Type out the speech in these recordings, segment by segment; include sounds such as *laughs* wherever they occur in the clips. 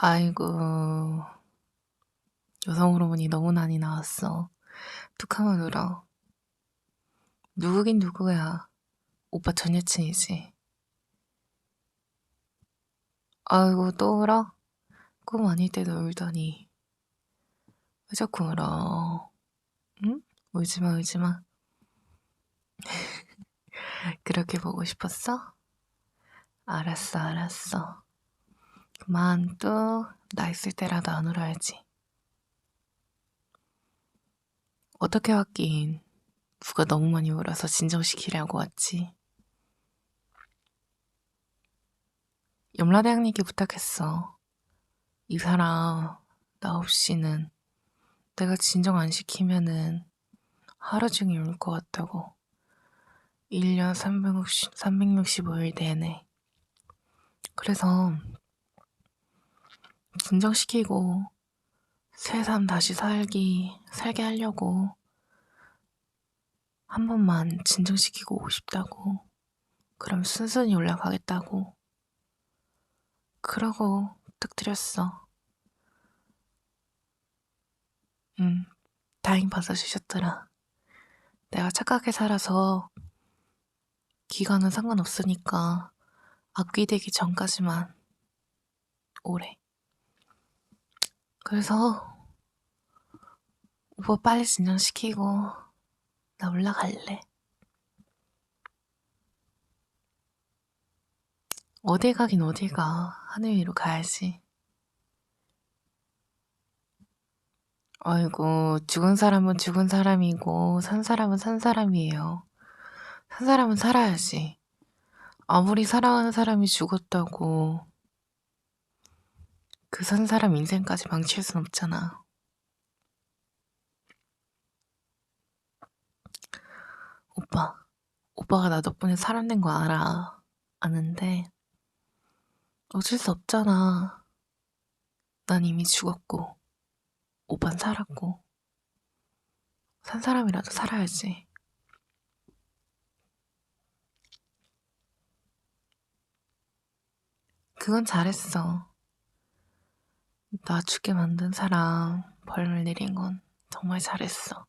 아이고, 여성 호르몬이 너무 많이 나왔어. 툭하면 울어. 누구긴 누구야. 오빠 전 여친이지. 아이고, 또 울어? 꿈 아닐 때도 울더니. 왜 자꾸 울어? 응? 울지마, 울지마. *laughs* 그렇게 보고 싶었어? 알았어, 알았어. 그만 또나 있을 때라도 안 울어야지. 어떻게 왔긴 누가 너무 많이 울어서 진정시키려고 왔지. 염라대왕님께 부탁했어. 이 사람 나 없이는 내가 진정 안 시키면은 하루 종일 울 것 같다고. 1년 360, 365일 내내. 그래서 진정시키고 새삼 다시 살기, 살게 하려고 한 번만 진정시키고 오고 싶다고. 그럼 순순히 올라가겠다고. 그러고 부탁드렸어. 응, 다행 받아주셨더라. 내가 착하게 살아서 기간은 상관없으니까 악귀되기 전까지만 오래. 그래서 오빠 빨리 진정시키고 나 올라갈래. 어딜 가긴 어딜 가. 하늘 위로 가야지. 아이고, 죽은 사람은 죽은 사람이고, 산 사람은 산 사람이에요. 산 사람은 살아야지. 아무리 사랑하는 사람이 죽었다고, 그 산 사람 인생까지 망칠 순 없잖아. 오빠, 오빠가 나 덕분에 사람 된 거 알아. 아는데, 어쩔 수 없잖아. 난 이미 죽었고, 오빤 살았고, 산 사람이라도 살아야지. 그건 잘했어. 나 죽게 만든 사람 벌을 내린 건 정말 잘했어.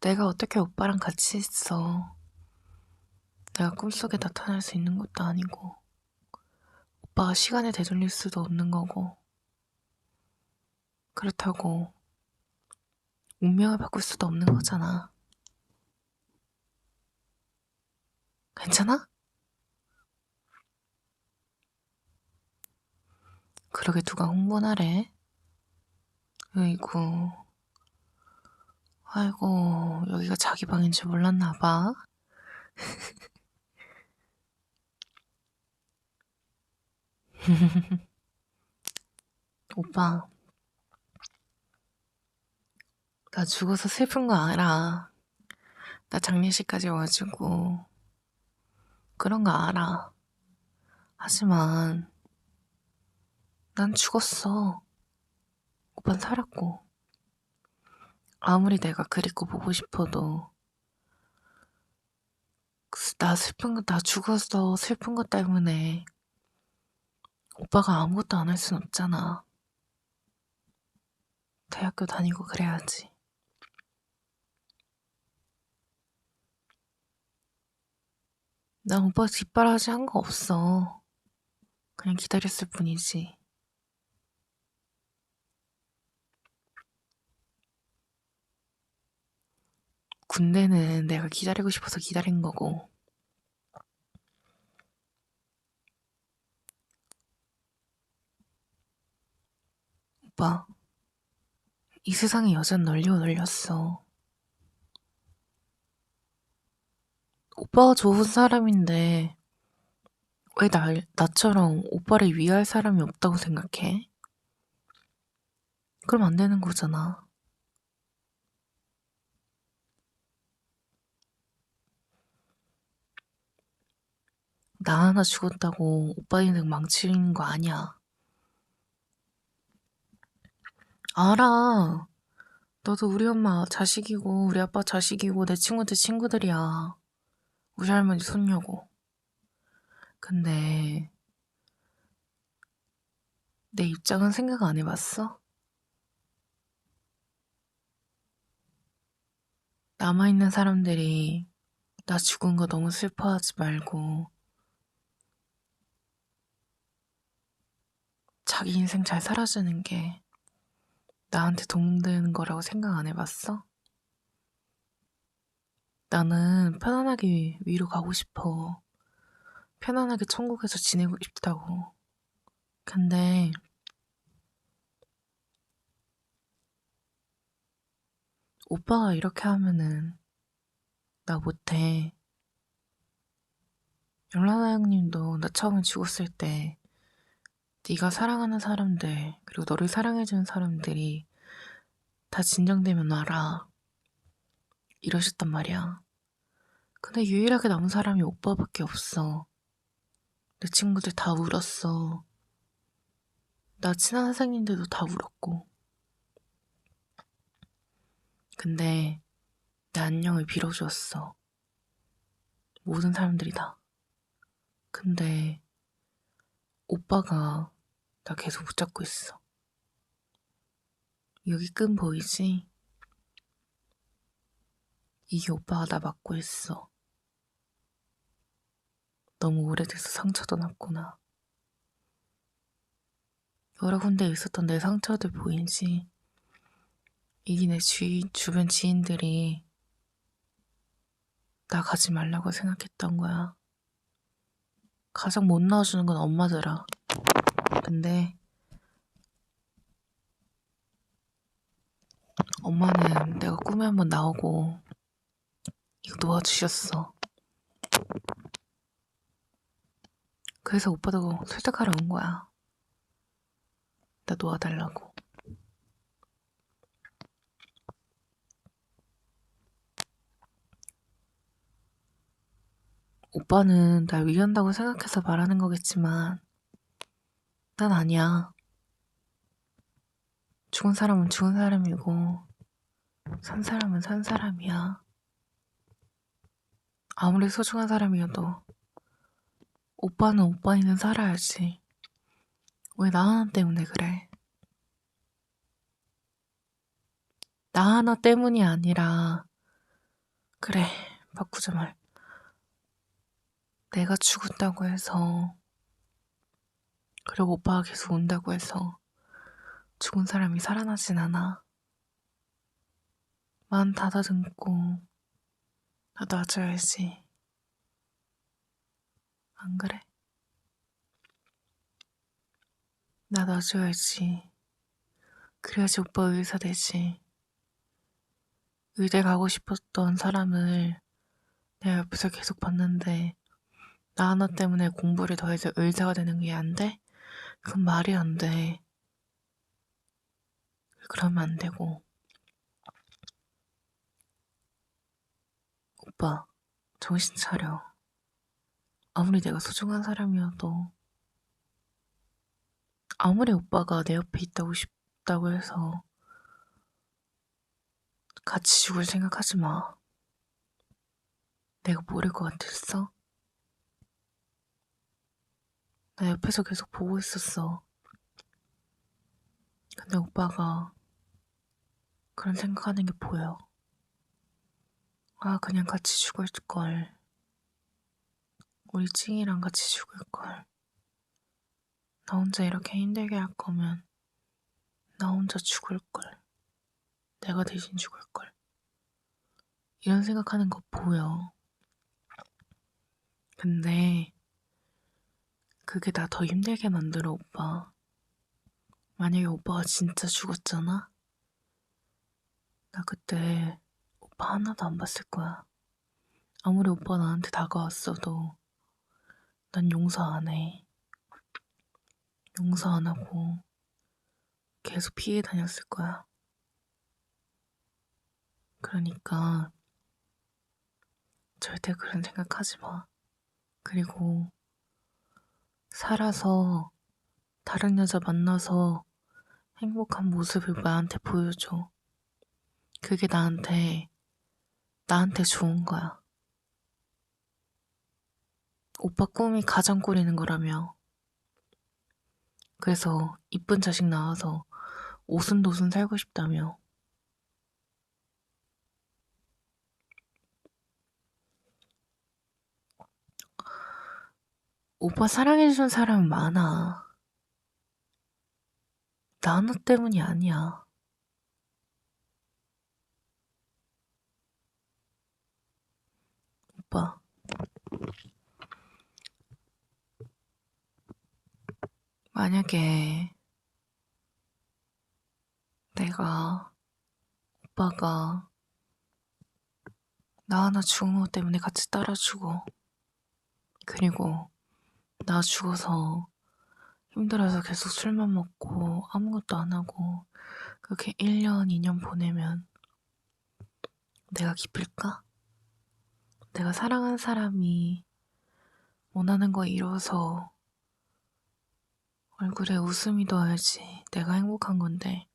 내가 어떻게 오빠랑 같이 있어. 내가 꿈속에 나타날 수 있는 것도 아니고, 오빠가 시간을 되돌릴 수도 없는 거고, 그렇다고 운명을 바꿀 수도 없는 거잖아. 괜찮아? 그러게 누가 홍보나래? 으이구. 아이고, 여기가 자기 방인 줄 몰랐나 봐. *laughs* 오빠, 나 죽어서 슬픈 거 알아. 나 장례식까지 와가지고 그런 거 알아. 하지만 난 죽었어. 오빤 살았고. 아무리 내가 그립고 보고 싶어도 나 슬픈 거, 나 죽어서 슬픈 것 때문에 오빠가 아무것도 안 할 순 없잖아. 대학교 다니고 그래야지. 난 오빠 뒷바라지 한 거 없어. 그냥 기다렸을 뿐이지. 군대는 내가 기다리고 싶어서 기다린 거고, 오빠, 이 세상에 여자는 널리고 널렸어. 오빠가 좋은 사람인데, 왜 나, 나처럼 오빠를 위할 사람이 없다고 생각해? 그럼 안 되는 거잖아. 나 하나 죽었다고 오빠 인생 망치는 거 아니야. 알아. 너도 우리 엄마 자식이고, 우리 아빠 자식이고, 내 친구들 친구들이야. 우리 할머니 손녀고. 근데, 내 입장은 생각 안 해봤어? 남아있는 사람들이 나 죽은 거 너무 슬퍼하지 말고 자기 인생 잘 살아주는 게 나한테 도움되는 거라고 생각 안 해봤어? 나는 편안하게 위로 가고 싶어. 편안하게 천국에서 지내고 싶다고. 근데 오빠가 이렇게 하면은 나 못해. 열라나 형님도 나 처음에 죽었을 때 네가 사랑하는 사람들 그리고 너를 사랑해주는 사람들이 다 진정되면 와라 이러셨단 말이야. 근데 유일하게 남은 사람이 오빠밖에 없어. 내 친구들 다 울었어. 나 친한 선생님들도 다 울었고. 근데 내 안녕을 빌어주었어. 모든 사람들이 다. 근데 오빠가 나 계속 붙잡고 있어. 여기 끈 보이지? 이게 오빠가 나 막고 있어. 너무 오래돼서 상처도 났구나. 여러 군데 있었던 내 상처들 보이지? 이게 내 주위, 주변 지인들이 나 가지 말라고 생각했던 거야. 가장 못 나와주는 건 엄마더라. 근데 엄마는 내가 꿈에 한번 나오고 이거 놓아주셨어. 그래서 오빠도 설득하러 온 거야. 나 놓아달라고. 오빠는 날 위한다고 생각해서 말하는 거겠지만, 난 아니야. 죽은 사람은 죽은 사람이고, 산 사람은 산 사람이야. 아무리 소중한 사람이어도, 오빠는 오빠이는 살아야지. 왜 나 하나 때문에 그래? 나 하나 때문이 아니라, 그래, 바꾸자 말. 내가 죽었다고 해서, 그리고 오빠가 계속 운다고 해서, 죽은 사람이 살아나진 않아. 마음 닫아듬고, 나 놔줘야지. 안 그래? 나 놔줘야지. 그래야지 오빠 의사 되지. 의대 가고 싶었던 사람을 내가 옆에서 계속 봤는데, 나 하나 때문에 공부를 더 해서 의사가 되는 게 안 돼? 그건 말이 안 돼. 그러면 안 되고. 오빠, 정신 차려. 아무리 내가 소중한 사람이어도, 아무리 오빠가 내 옆에 있다고 싶다고 해서, 같이 죽을 생각하지 마. 내가 모를 것 같았어? 나 옆에서 계속 보고 있었어. 근데 오빠가 그런 생각하는 게 보여. 아, 그냥 같이 죽을걸. 우리 찡이랑 같이 죽을걸. 나 혼자 이렇게 힘들게 할 거면 나 혼자 죽을걸. 내가 대신 죽을걸. 이런 생각하는 거 보여. 근데 그게 나 더 힘들게 만들어, 오빠. 만약에 오빠가 진짜 죽었잖아? 나 그때 오빠 하나도 안 봤을 거야. 아무리 오빠 나한테 다가왔어도 난 용서 안 해. 용서 안 하고 계속 피해 다녔을 거야. 그러니까 절대 그런 생각 하지 마. 그리고 살아서 다른 여자 만나서 행복한 모습을 나한테 보여줘. 그게 나한테, 나한테 좋은 거야. 오빠 꿈이 가장 꾸리는 거라며. 그래서 이쁜 자식 낳아서 오순도순 살고 싶다며. 오빠 사랑해주는 사람은 많아. 나 하나 때문이 아니야. 오빠. 만약에 내가 오빠가 나 하나 죽은 것 때문에 같이 따라 죽어. 그리고 나 죽어서 힘들어서 계속 술만 먹고 아무것도 안 하고 그렇게 1년, 2년 보내면 내가 기쁠까? 내가 사랑하는 사람이 원하는 거 이뤄서 얼굴에 웃음이 돋아야지 내가 행복한 건데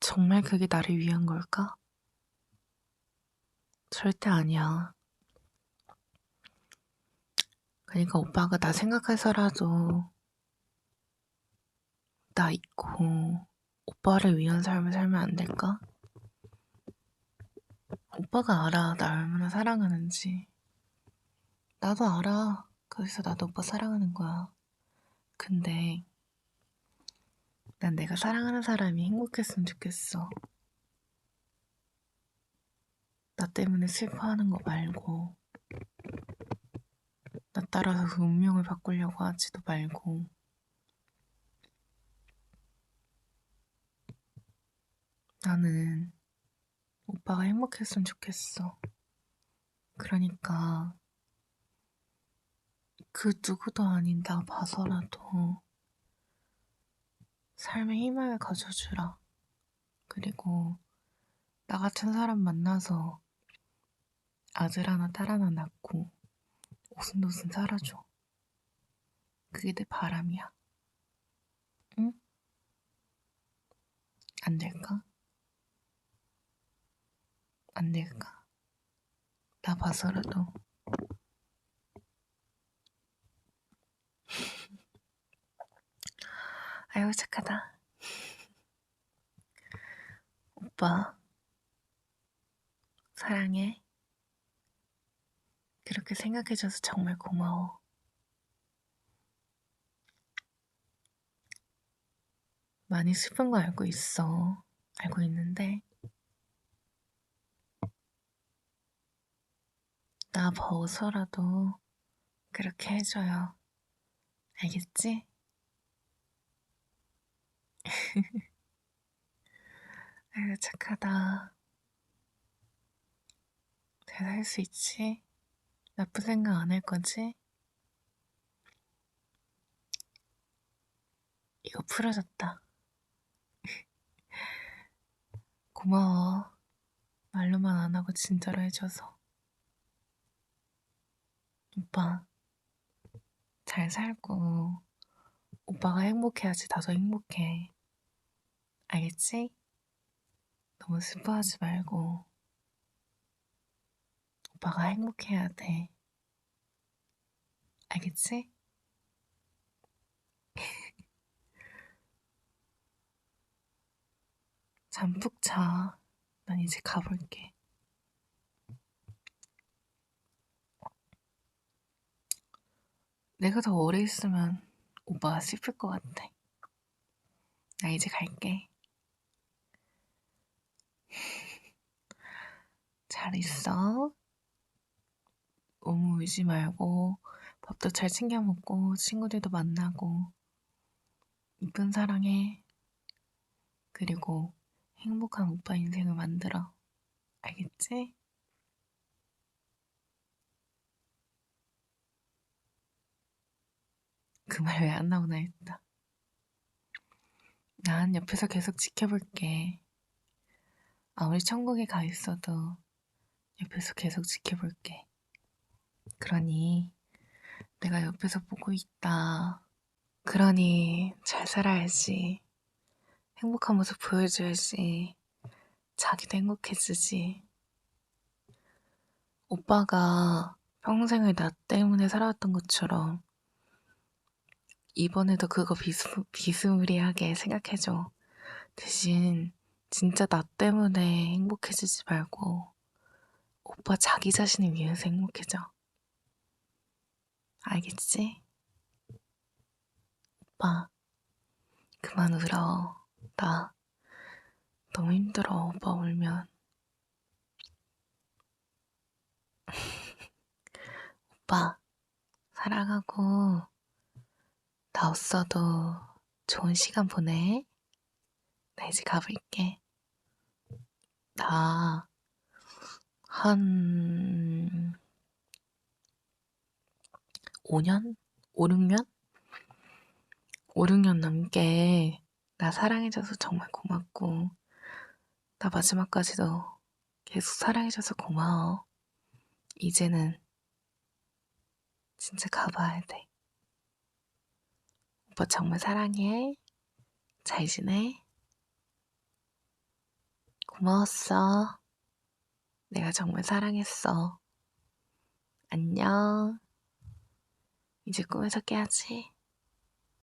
정말 그게 나를 위한 걸까? 절대 아니야. 그러니까 오빠가 나 생각해서라도 나 있고 오빠를 위한 삶을 살면 안 될까? 오빠가 알아 나 얼마나 사랑하는지. 나도 알아. 그래서 나도 오빠 사랑하는 거야. 근데 난 내가 사랑하는 사람이 행복했으면 좋겠어. 나 때문에 슬퍼하는 거 말고. 나 따라서 그 운명을 바꾸려고 하지도 말고 나는 오빠가 행복했으면 좋겠어. 그러니까 그 누구도 아닌 나 봐서라도 삶에 희망을 가져주라. 그리고 나 같은 사람 만나서 아들 하나 딸 하나 낳고 오순도순 살아줘. 그게 내 바람이야. 응? 안 될까? 안 될까? 나 봐서라도. 아유, 착하다. 오빠, 사랑해. 그렇게 생각해줘서 정말 고마워. 많이 슬픈 거 알고 있어. 알고 있는데, 나 벗어라도 그렇게 해줘요. 알겠지? *laughs* 아유, 착하다. 잘 살 수 있지? 나쁜 생각 안 할 거지? 이거 풀어졌다. *laughs* 고마워. 말로만 안 하고 진짜로 해줘서. 오빠, 잘 살고, 오빠가 행복해야지 나도 행복해. 알겠지? 너무 슬퍼하지 말고, 오빠가 행복해야 돼. 알겠지? *laughs* 잠푹 자. 난 이제 가볼게. 내가 더 오래 있으면 오빠가 슬플 것 같아. 나 이제 갈게. *laughs* 잘 있어. 너무 울지 말고 밥도 잘 챙겨 먹고 친구들도 만나고 이쁜 사랑해. 그리고 행복한 오빠 인생을 만들어. 알겠지? 그 말 왜 안 나오나 했다. 난 옆에서 계속 지켜볼게. 아무리 천국에 가 있어도 옆에서 계속 지켜볼게. 그러니 내가 옆에서 보고 있다. 그러니 잘 살아야지. 행복한 모습 보여줘야지. 자기도 행복해지지. 오빠가 평생을 나 때문에 살아왔던 것처럼 이번에도 그거 비스, 비스무리하게 생각해줘. 대신 진짜 나 때문에 행복해지지 말고 오빠 자기 자신을 위해서 행복해져. 알겠지? 오빠, 그만 울어. 나 너무 힘들어, 오빠 울면. *laughs* 오빠, 사랑하고, 나 없어도 좋은 시간 보내. 나 이제 가볼게. 나, 한, 5년? 5, 6년? 5, 6년 넘게 나 사랑해줘서 정말 고맙고, 나 마지막까지도 계속 사랑해줘서 고마워. 이제는 진짜 가봐야 돼. 오빠 정말 사랑해. 잘 지내? 고마웠어. 내가 정말 사랑했어. 안녕. 이제 꿈에서 깨야지.